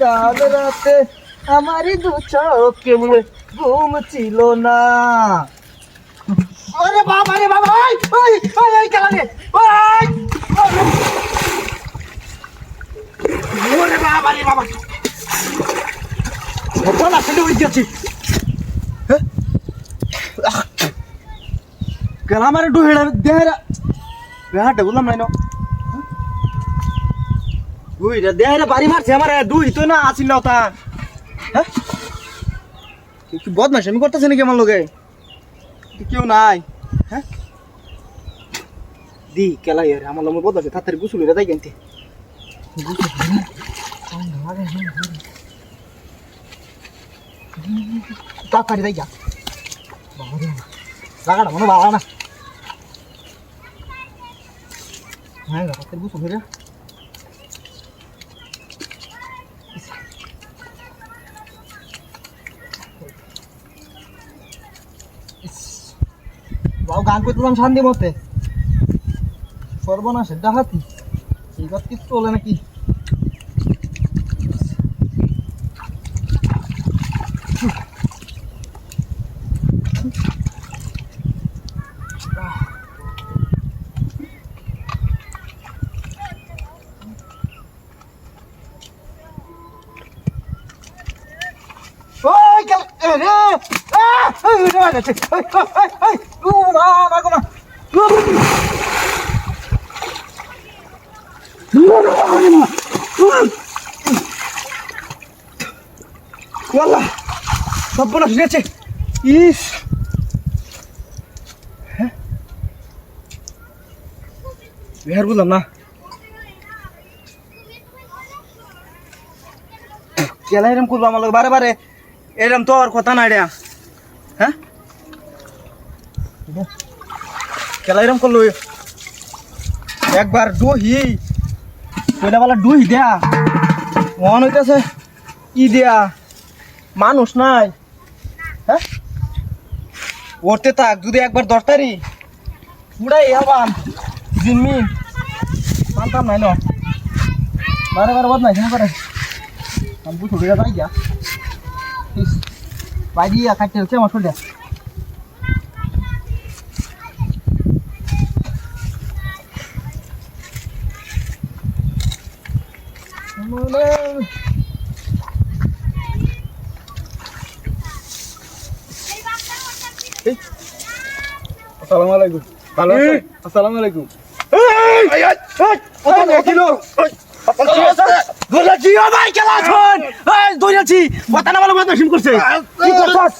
কাল রাতে আমারই দু চোখে মুড়ে ঘুম ছিল না আরে বাবা রে বাবা ওই ওই ওই ওই কেলা রে ওই ওরে বাবা রে বাবা ওটা না ফেলে উড়ে যাচ্ছি কেলা মারে ডু হেড়া দেহরা বেহাটা বললাম নাই না দুই রে দেহরে বাড়ি মারছে দুই তো না, আসিল না তা। হ্যাঁ? কি আমি করতেছি নাকি আমার লগে? কি কেউ নাই। হ্যাঁ? দি কেলা ইয়ার আমার লগে বদমাশ তাড়াতাড়ি গুছুল রে তাই কেনতে। তাড়াতাড়ি তাই যা লাগাটা মনে বাড়া না। হ্যাঁ তাড়াতাড়ি গুছুল রে গান করতাম শান্তি মতে সর্বনাশের ডাহাতি এই কথা কিছু চলে নাকি? রে ওই গেছে ইস হ্যাঁ বিহার বললাম না কেলা এরম করব আমার বারে বারে এরম তো আর কথা নাই রে। হ্যাঁ? কেলা এরম করল একবার ডুহি। বলা ডুহি দেয়া। মন হইতেছে ই দেয়া। মানুষ নাই। হ্যাঁ? ওরতে থাক, যদি একবার দরকারি উড়াই আবার। জিম্মি। মানতাম নাই ন। বারে বারে বদ নাই করে? আমি গিয়ে যাই গিয়া। বাইরে কাটতে হচ্ছে আমার শরীরে আসসালামু আলাইকুম ভালো আছেন আসসালামু আলাইকুম দৌড়াচ্ছি ও ভাই খেলা দৌড়াচ্ছি কথা না বলে বদমাশি করছে কি করছস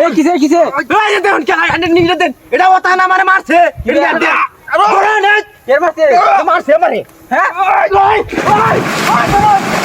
এই কিসে কিসে এই দেখুন কেন আন্ডে নিগলে দেন এটা ওতা না মারে মারছে এটা দেন ধরে নে এর মারছে মারছে মারে হ্যাঁ ওই ওই ওই